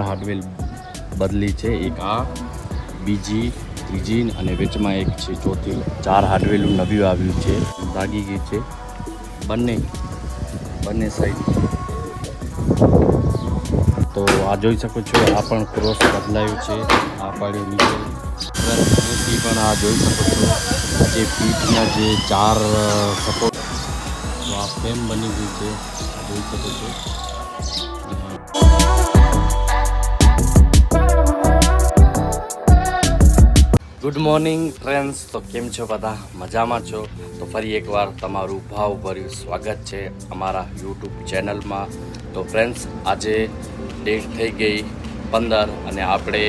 હાર્ડવેલ બદલી છે. એક આ, બીજી, ત્રીજી અને વેચમાં એક છે. ચોથી ચાર હાર્ડવેલું નવ્યું આવ્યું છે. લાગી ગઈ છે. બંને બંને સાઈડ તો આ જોઈ શકો છો, આ પણ ક્રોસ બદલાયું છે. આ પાડ્યું નીચે. પણ આ જોઈ શકો છો, જે પીઠના જે ચાર સપોર્ટ આ ફ્રેમ બની ગઈ છે. જોઈ શકો છો. ગુડ મોર્નિંગ ફ્રેન્ડ્સ તો કેમ છો બધા? મજામાં છો? તો ફરી એકવાર તમારું ભાવભર્યું સ્વાગત છે અમારા યુટ્યુબ ચેનલમાં તો ફ્રેન્ડ્સ આજે ડેટ થઈ ગઈ પંદર અને આપણે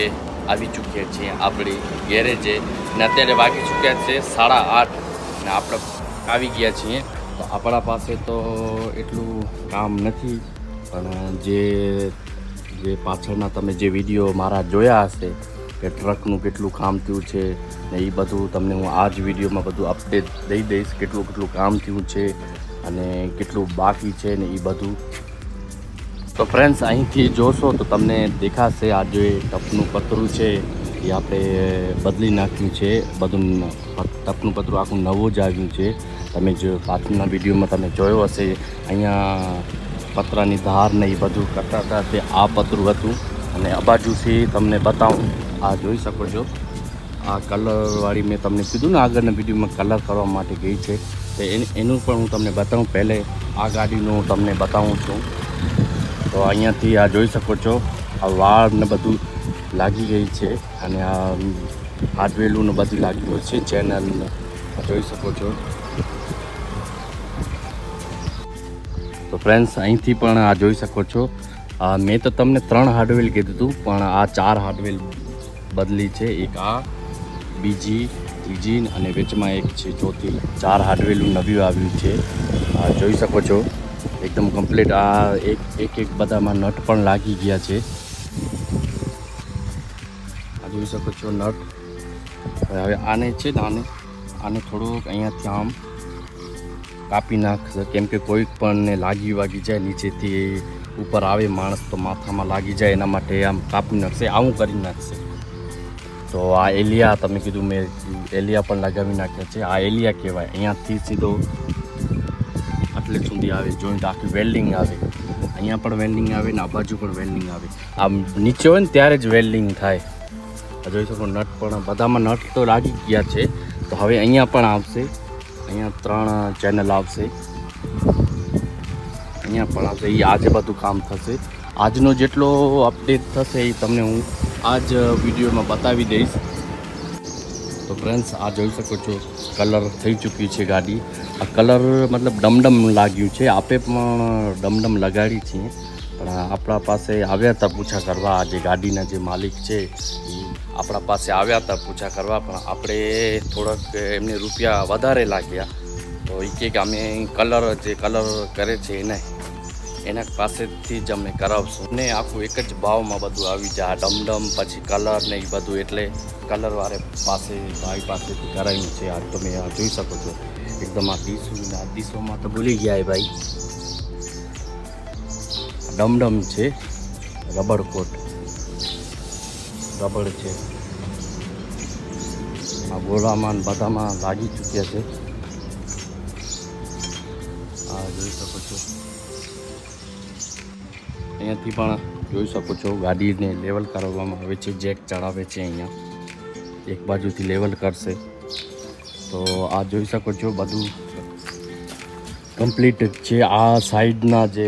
આવી ચૂક્યા છીએ આપણી ગેરેજે. ને અત્યારે વાગી ચૂક્યા છે સાડા આઠ ને આપણે આવી ગયા છીએ. તો આપણા પાસે તો એટલું કામ નથી, પણ જે જે પાછળના તમે જે વીડિયો મારા જોયા હશે કે ટ્રકનું કેટલું કામ થયું છે ને એ બધું તમને હું આ જ વિડીયોમાં બધું અપડેટ દઈ દઈશ કેટલું કેટલું કામ થયું છે અને કેટલું બાકી છે ને એ બધું. તો ફ્રેન્ડ્સ અહીંથી જોશો તો તમને દેખાશે આ જે ટપનું પતરું છે એ આપણે બદલી નાખ્યું છે. બધું ટપનું પતરું આખું નવું જ આવ્યું છે. તમે જો પાછળના વિડીયોમાં તમે જોયો હશે, અહીંયા પતરાની ધાર ને એ બધું કરતા હતા તે આ પતરું હતું. અને આ બાજુથી તમને બતાવું. આ જોઈ શકો છો. આ કલરવાળી મેં તમને કીધું ને આગળના વિડીયોમાં કલર કરવા માટે ગઈ છે. તો એનું પણ હું તમને બતાવું. પહેલે આ ગાડીનું હું તમને બતાવું છું. તો અહીંયાથી આ જોઈ શકો છો. આ વાળ ને બધું લાગી ગઈ છે અને આ હાર્ડવેલું ને બધું લાગી ગયું છે ચેનલ જોઈ શકો છો. તો ફ્રેન્ડ્સ અહીંથી પણ આ જોઈ શકો છો. મેં તો તમને ત્રણ હાર્ડવેલ કીધું હતું, પણ આ ચાર હાર્ડવેલ બદલી છે. એક આ, બીજી, ત્રીજી અને વેચમાં એક છે. ચોથી, ચાર હાર્ડવેલું નવ્યું આવ્યું છે. આ જોઈ શકો છો. એકદમ કમ્પ્લીટ આ એક એક એક બધામાં નટ પણ લાગી ગયા છે. આ જોઈ શકો છો નટ. હવે આને છે ને આને આને થોડુંક અહીંયાથી આમ કાપી નાખશે કેમ કે કોઈક પણને લાગી વાગી જાય, નીચેથી ઉપર આવે માણસ તો માથામાં લાગી જાય, એના માટે આમ કાપી નાખશે, આવું કરી નાખશે. તો આ એલિયા તમે કીધું મેં એલિયા પણ લગાવી નાખ્યા છે. આ એલિયા કહેવાય. અહીંયાથી સીધો આટલે સુધી આવે, જોઈન્ટ આખી વેલ્ડિંગ આવે. અહીંયા પણ વેલ્ડિંગ આવે ને આ બાજુ પણ વેલ્ડિંગ આવે. આમ નીચે હોય ને ત્યારે જ વેલ્ડિંગ થાય. આ જોઈ શકો નટ પણ બધામાં નટ તો લાગી ગયા છે. તો હવે અહીંયા પણ આવશે. અહીંયા ત્રણ ચેનલ આવશે. અહીંયા પણ આવશે. એ આજે બધું કામ થશે. આજનો જેટલો અપડેટ થશે એ તમને હું આ જ વિડીયોમાં બતાવી દઈશ. તો ફ્રેન્ડ્સ આ જોઈ શકો છો કલર થઈ ચૂક્યું છે ગાડી. આ કલર મતલબ ડમડમ લાગ્યું છે. આપે પણ ડમડમ લગાડી છીએ પણ આપણા પાસે આવ્યા હતા પૂછા કરવા, આ જે ગાડીના જે માલિક છે, એ આપણા પાસે આવ્યા હતા પૂછા કરવા, પણ આપણે થોડાક એમને રૂપિયા વધારે લાગ્યા. તો એ કે અમે કલર જે કલર કરે છે એને એના પાસેથી જ અમે કરાવશું. ને આખું એક જ ભાવમાં બધું આવી જાય. ડમડમ, પછી કલર ને એ બધું એટલે કલરવાળે પાસે ભાઈ પાસેથી કરાવ્યું છે. આ તમે આ જોઈ શકો છો. એકદમ આ ને આ ડીસોમાં તો ભૂલી ગયા ભાઈ. ડમડમ છે રબડ કોટ. રબડ છે. આ ગોળામાં બધામાં લાગી ચૂક્યા છે. આ જોઈ શકો છો. અહીંયાથી પણ જોઈ શકો છો, ગાડીને લેવલ કરવામાં આવે છે, જેક ચડાવે છે અહીંયા. એક બાજુથી લેવલ કરશે તો આ જોઈ શકો છો, બધું કમ્પ્લીટ છે. આ સાઈડના જે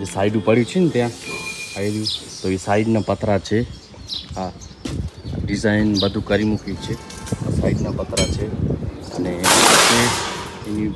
જે સાઈડ પડ્યું છે ને ત્યાં તો એ સાઈડના પતરા છે. આ ડિઝાઇન બધું કરી મૂકી છે. આ સાઈડના પતરા છે. અને એની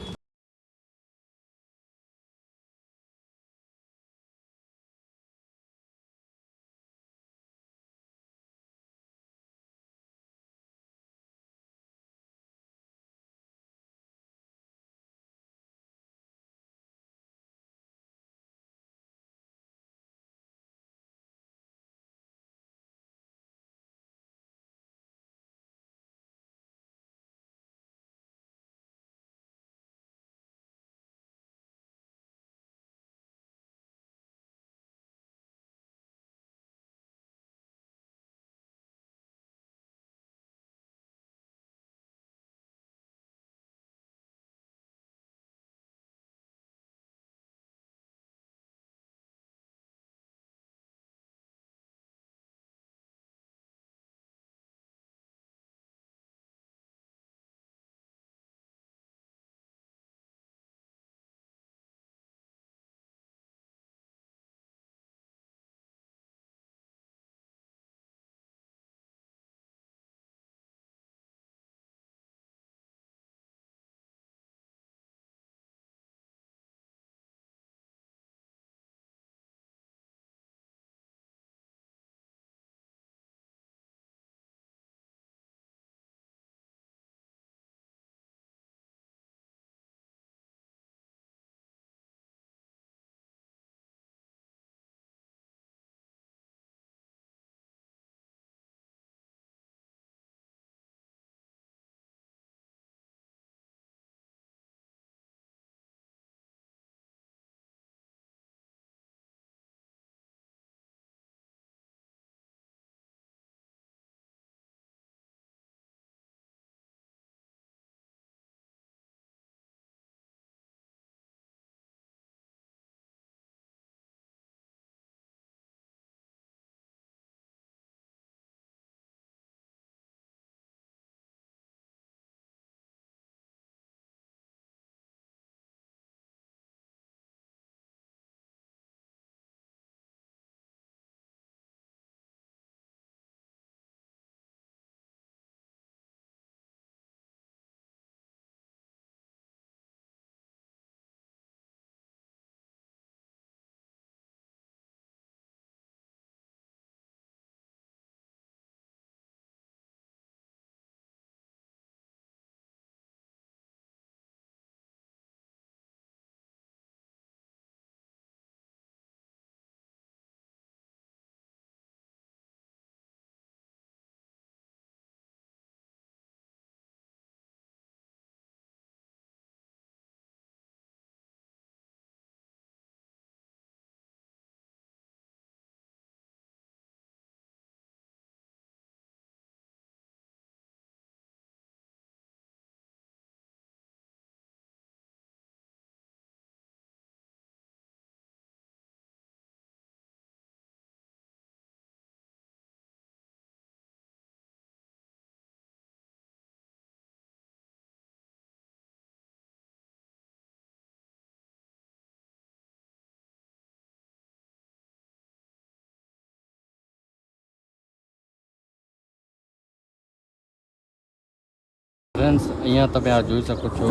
ફ્રેન્ડ્સ અહીંયા તમે આ જોઈ શકો છો.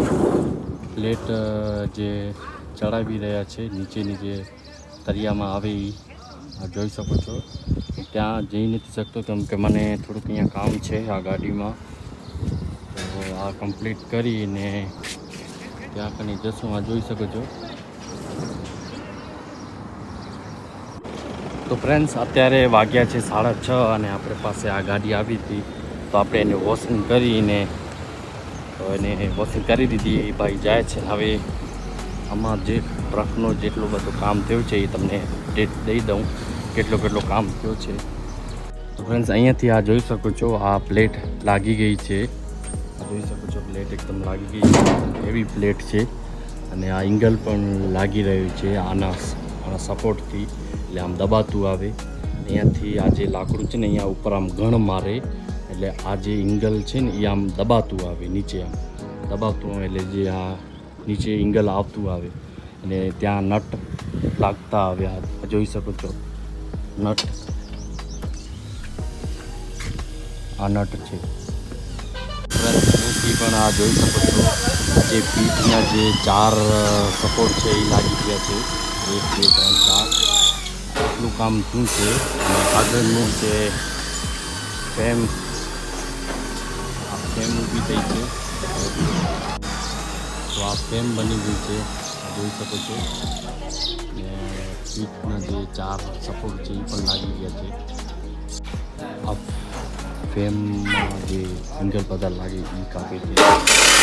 પ્લેટ જે ચડાવી રહ્યા છે, નીચેની જે તરિયામાં આવે એ જોઈ શકો છો. ત્યાં જઈ નથી શકતો કેમ કે મને થોડુંક અહીંયા કામ છે આ ગાડીમાં. તો આ કમ્પ્લીટ કરીને ત્યાં કને જશું, આ જોઈ શકો છો. તો ફ્રેન્ડ્સ અત્યારે વાગ્યા છે સાડા છ અને આપણે પાસે આ ગાડી આવી હતી. તો આપણે એને વોશિંગ કરીને તો એને વસૂલ કરી દીધી, એ ભાઈ જાય છે. હવે આમાં જે ટ્રકનો જેટલું બધું કામ થયું છે, એ તમને ડેટ દઈ દઉં, કેટલો કેટલો કામ થયો છે. તો ફ્રેન્ડ્સ અહીંયાથી આ જોઈ શકો છો, આ પ્લેટ લાગી ગઈ છે. જોઈ શકો છો પ્લેટ એકદમ લાગી ગઈ છે એવી પ્લેટ છે. અને આ એંગલ પણ લાગી રહ્યું છે, આના આના સપોર્ટથી એટલે આમ દબાતું આવે. અહીંયાથી આ જે લાકડું છે ને, અહીંયા ઉપર આમ ગણ મારે. એટલે આ જે ઇંગલ છે ને, એ આમ દબાતું આવે નીચે આમ. દબાવતું આવે એટલે જે આ નીચે ઇંગલ આવતું આવે. અને ત્યાં નટ લાગતા આવે આ. જોઈ શકો છો. નટ. આ નટ છે. પણ આ જોઈ શકો છો. જે પીઠના જે ચાર સપોર્ટ છે, એ લાગી ગયા છે. એક, બે, ત્રણ, ચાર. એટલું કામ શું છે? આગળનું છે ફેમ ફેમ ઊભી થઈ છે તો આ ફેમ બની ગઈ છે આ જોઈ શકો છો ને પીઠના જે ચાર સપોર્ટ છે એ પણ લાગી ગયા છે આ ફેમમાં જે સિંગલ બધા લાગે એ કાપે છે